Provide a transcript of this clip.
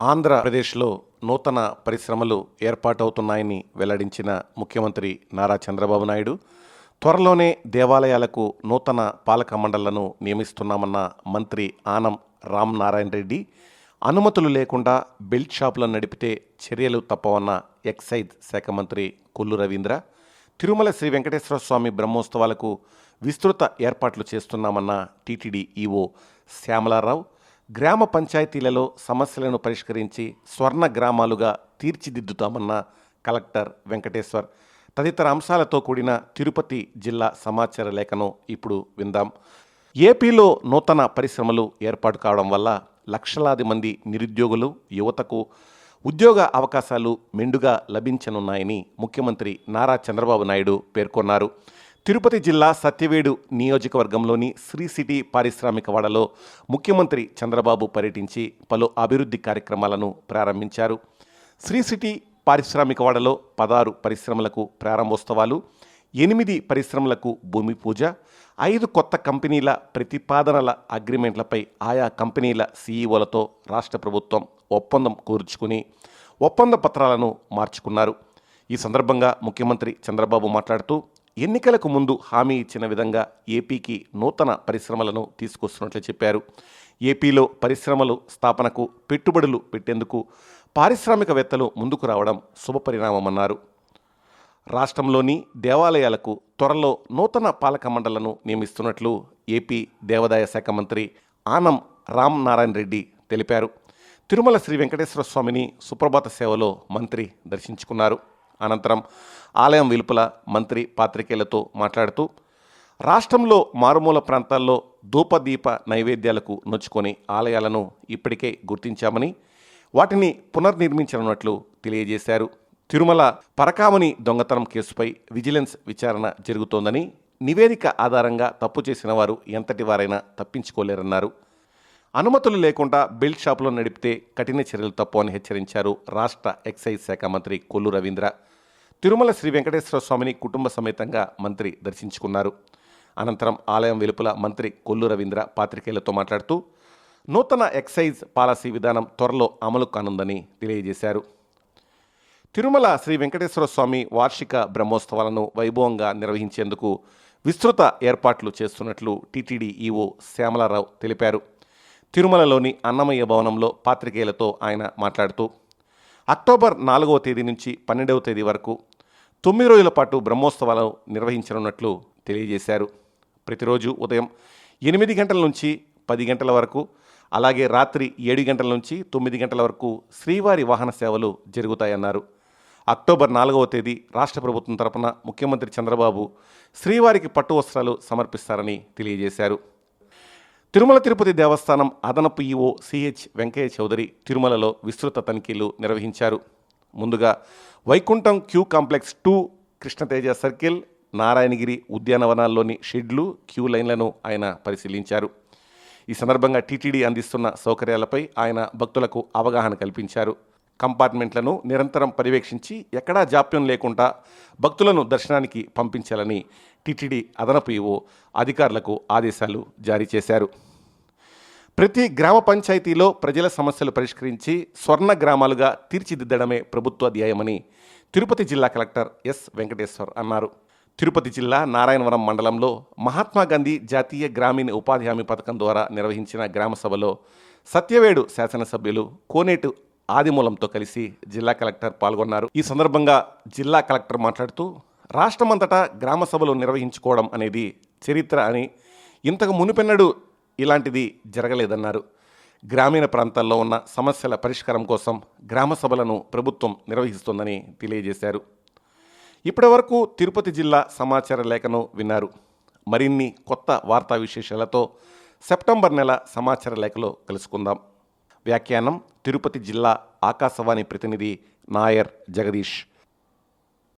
ఆంధ్రప్రదేశ్లో నూతన పరిశ్రమలు ఏర్పాటవుతున్నాయని వెల్లడించిన ముఖ్యమంత్రి నారా చంద్రబాబు నాయుడు త్వరలోనే దేవాలయాలకు నూతన పాలక మండళ్ళను నియమిస్తున్నామన్న మంత్రి ఆనం రామ్ నారాయణ రెడ్డి అనుమతులు లేకుండా బెల్ట్ షాపులను నడిపితే చర్యలు తప్పవన్న ఎక్సైజ్ శాఖ మంత్రి కొల్లు రవీంద్ర తిరుమల శ్రీ వెంకటేశ్వర స్వామి బ్రహ్మోత్సవాలకు విస్తృత ఏర్పాట్లు చేస్తున్నామన్న టీటీడీ ఈవో శ్యామలారావు గ్రామ పంచాయతీలలో సమస్యలను పరిష్కరించి స్వర్ణ గ్రామాలుగా తీర్చిదిద్దుతామన్న కలెక్టర్ వెంకటేశ్వర్. తదితర అంశాలతో కూడిన తిరుపతి జిల్లా సమాచార లేఖను ఇప్పుడు విందాం. ఏపీలో నూతన పరిశ్రమలు ఏర్పాటు కావడం వల్ల లక్షలాది మంది నిరుద్యోగులు యువతకు ఉద్యోగ అవకాశాలు మెండుగా లభించనున్నాయని ముఖ్యమంత్రి నారా చంద్రబాబు నాయుడు పేర్కొన్నారు. తిరుపతి జిల్లా సత్యవేడు నియోజకవర్గంలోని శ్రీ సిటీ పారిశ్రామిక వాడలో ముఖ్యమంత్రి చంద్రబాబు పర్యటించి పలు అభివృద్ధి కార్యక్రమాలను ప్రారంభించారు. శ్రీ సిటీ పారిశ్రామిక వాడలో పదహారు పరిశ్రమలకు ప్రారంభోత్సవాలు ఎనిమిది పరిశ్రమలకు భూమి పూజ ఐదు కొత్త కంపెనీల ప్రతిపాదనల అగ్రిమెంట్లపై ఆయా కంపెనీల సీఈఓలతో రాష్ట్ర ప్రభుత్వం ఒప్పందం కూర్చుకుని ఒప్పంద పత్రాలను మార్చుకున్నారు. ఈ సందర్భంగా ముఖ్యమంత్రి చంద్రబాబు మాట్లాడుతూ ఎన్నికలకు ముందు హామీ ఇచ్చిన విధంగా ఏపీకి నూతన పరిశ్రమలను తీసుకొస్తున్నట్లు చెప్పారు. ఏపీలో పరిశ్రమలు స్థాపనకు పెట్టుబడులు పెట్టేందుకు పారిశ్రామికవేత్తలు ముందుకు రావడం శుభపరిణామమన్నారు. రాష్ట్రంలోని దేవాలయాలకు త్వరలో నూతన పాలక మండళ్ళను నియమిస్తున్నట్లు ఏపీ దేవాదాయ శాఖ మంత్రి ఆనం రామ్ నారాయణ రెడ్డి తెలిపారు. తిరుమల శ్రీ వెంకటేశ్వర స్వామిని సుప్రభాత సేవలో మంత్రి దర్శించుకున్నారు. అనంతరం ఆలయం వెలుపల మంత్రి పాత్రికేయులతో మాట్లాడుతూ రాష్ట్రంలో మారుమూల ప్రాంతాల్లో ధూపదీప నైవేద్యాలకు నొచ్చుకొని ఆలయాలను ఇప్పటికే గుర్తించామని వాటిని పునర్నిర్మించనున్నట్లు తెలియజేశారు. తిరుమల పరకామణి దొంగతనం కేసుపై విజిలెన్స్ విచారణ జరుగుతోందని నివేదిక ఆధారంగా తప్పు చేసిన వారు ఎంతటి వారైనా తప్పించుకోలేరన్నారు. అనుమతులు లేకుండా బిల్డ్ షాపులు నడిపితే కఠిన చర్యలు తప్పు అని హెచ్చరించారు రాష్ట్ర ఎక్సైజ్ శాఖ మంత్రి కొల్లు రవీంద్ర. తిరుమల శ్రీ వెంకటేశ్వర స్వామిని కుటుంబ సమేతంగా మంత్రి దర్శించుకున్నారు. అనంతరం ఆలయం వెలుపల మంత్రి కొల్లు రవీంద్ర పాత్రికేయులతో మాట్లాడుతూ నూతన ఎక్సైజ్ పాలసీ విధానం త్వరలో అమలు కానుందని తెలియజేశారు. తిరుమల శ్రీ వెంకటేశ్వర స్వామి వార్షిక బ్రహ్మోత్సవాలను వైభవంగా నిర్వహించేందుకు విస్తృత ఏర్పాట్లు చేస్తున్నట్లు టీటీడీ ఈవో శ్యామలారావు తెలిపారు. తిరుమలలోని అన్నమయ్య భవనంలో పాత్రికేయులతో ఆయన మాట్లాడుతూ అక్టోబర్ నాలుగవ తేదీ నుంచి పన్నెండవ తేదీ వరకు తొమ్మిది రోజుల పాటు బ్రహ్మోత్సవాలు నిర్వహించనున్నట్లు తెలియజేశారు. ప్రతిరోజు ఉదయం ఎనిమిది గంటల నుంచి పది గంటల వరకు అలాగే రాత్రి ఏడు గంటల నుంచి తొమ్మిది గంటల వరకు శ్రీవారి వాహన సేవలు జరుగుతాయన్నారు. అక్టోబర్ నాలుగవ తేదీ రాష్ట్ర ప్రభుత్వం తరపున ముఖ్యమంత్రి చంద్రబాబు శ్రీవారికి పట్టు వస్త్రాలు సమర్పిస్తారని తెలియజేశారు. తిరుమల తిరుపతి దేవస్థానం అదనపు ఈఓ సిహెచ్ వెంకయ్య చౌదరి తిరుమలలో విస్తృత తనిఖీలు నిర్వహించారు. ముందుగా Vaikuntham queue complex to Krishnateja circle Narayanagiri ఉద్యానవనాల్లోని షెడ్లు క్యూ లైన్లను ఆయన పరిశీలించారు. ఈ సందర్భంగా టీటీడీ అందిస్తున్న సౌకర్యాలపై ఆయన భక్తులకు అవగాహన కల్పించారు. కంపార్ట్మెంట్లను నిరంతరం పర్యవేక్షించి ఎక్కడా జాప్యం లేకుండా భక్తులను దర్శనానికి పంపించాలని టీటీడీ అదనపు ఈవో అధికారులకు ఆదేశాలు జారీ చేశారు. ప్రతి గ్రామ పంచాయతీలో ప్రజల సమస్యలు పరిష్కరించి స్వర్ణ గ్రామాలుగా తీర్చిదిద్దడమే ప్రభుత్వ ధ్యేయమని తిరుపతి జిల్లా కలెక్టర్ ఎస్ వెంకటేశ్వర్ అన్నారు. తిరుపతి జిల్లా నారాయణవరం మండలంలో మహాత్మా గాంధీ జాతీయ గ్రామీణ ఉపాధి హామీ పథకం ద్వారా నిర్వహించిన గ్రామ సభలో సత్యవేడు శాసనసభ్యులు కోనేటు ఆదిమూలంతో కలిసి జిల్లా కలెక్టర్ పాల్గొన్నారు. ఈ సందర్భంగా జిల్లా కలెక్టర్ మాట్లాడుతూ రాష్ట్రమంతటా గ్రామ సభలు నిర్వహించుకోవడం అనేది చరిత్ర అని ఇంతకు మునుపెన్నడు ఇలాంటిది జరగలేదన్నారు. గ్రామీణ ప్రాంతాల్లో ఉన్న సమస్యల పరిష్కారం కోసం గ్రామ సభలను ప్రభుత్వం నిర్వహిస్తోందని తెలియజేశారు. ఇప్పటివరకు తిరుపతి జిల్లా సమాచార లేఖను విన్నారు. మరిన్ని కొత్త వార్తా విశేషాలతో సెప్టెంబర్ నెల సమాచార లేఖలో కలుసుకుందాం. వ్యాఖ్యానం తిరుపతి జిల్లా ఆకాశవాణి ప్రతినిధి నాయర్ జగదీష్.